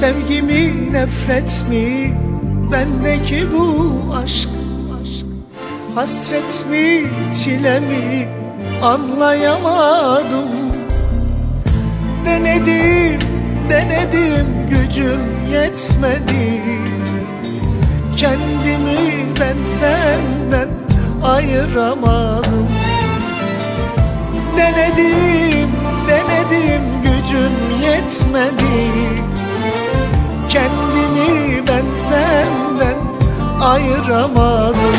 Sevgi mi? Nefret mi bendeki bu aşk. Hasret mi çile mi? Anlayamadım. Denedim denedim gücüm yetmedi. Kendimi ben senden ayıramadım. Denedim denedim gücüm yetmedi ayıramadım.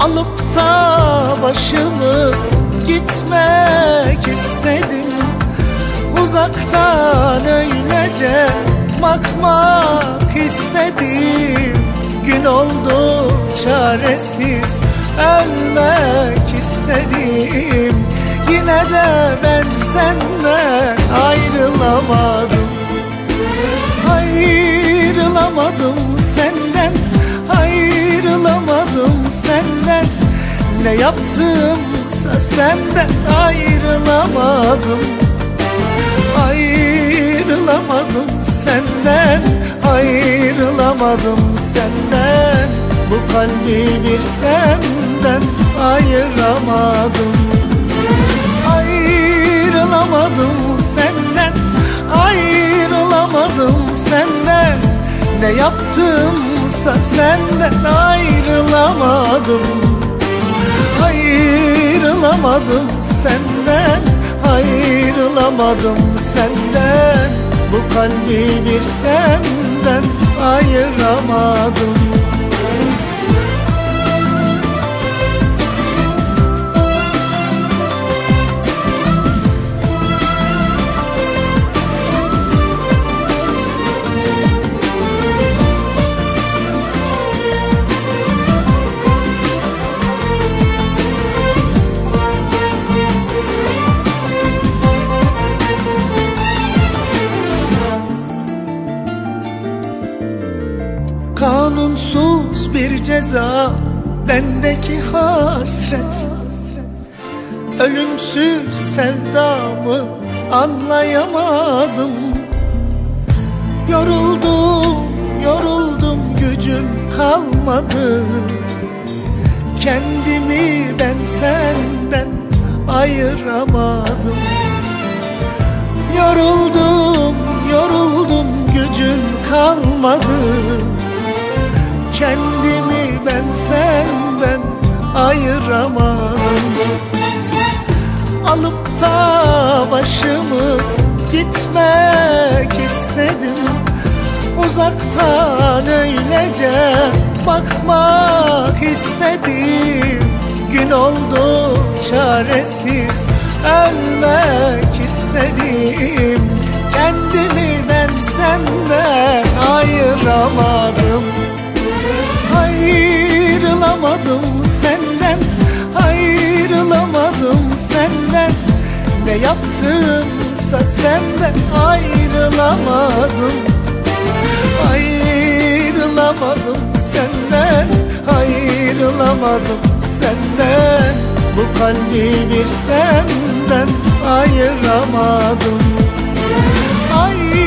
Alıp da başımı gitmek istedim. Uzaktan öylece bakmak istedim. Gün oldu çaresiz ölmek istedim. Yine de ben senden ayrılamadım Ne yaptımsa senden ayrılamadım. Ayrılamadım senden Ayrılamadım senden. Bu kalbi bir senden ayıramadım. Ayrılamadım senden Ayrılamadım senden. Ne yaptımsa senden ayrılamadım Ayrılamadım senden Ayrılamadım senden. Bu kalbi bir senden ayıramadım ceza bendeki hasret. Ölümsüz sevdamı anlayamadım. Yoruldum, yoruldum gücüm kalmadı. Kendimi ben senden ayıramadım. Yoruldum, yoruldum gücüm kalmadı. Kendimi ayıramadım Alıp da başımı gitmek istedim. Uzaktan öylece bakmak istedim. Gün oldu çaresiz ölmek istedim. Kendimi ben senden ayıramadım. Ayrılamadım senden Ne yaptımsa senden ayrılamadım Ayrılamadım senden Ayrılamadım senden. Bu kalbi bir senden ayıramadım. Ayrılamadım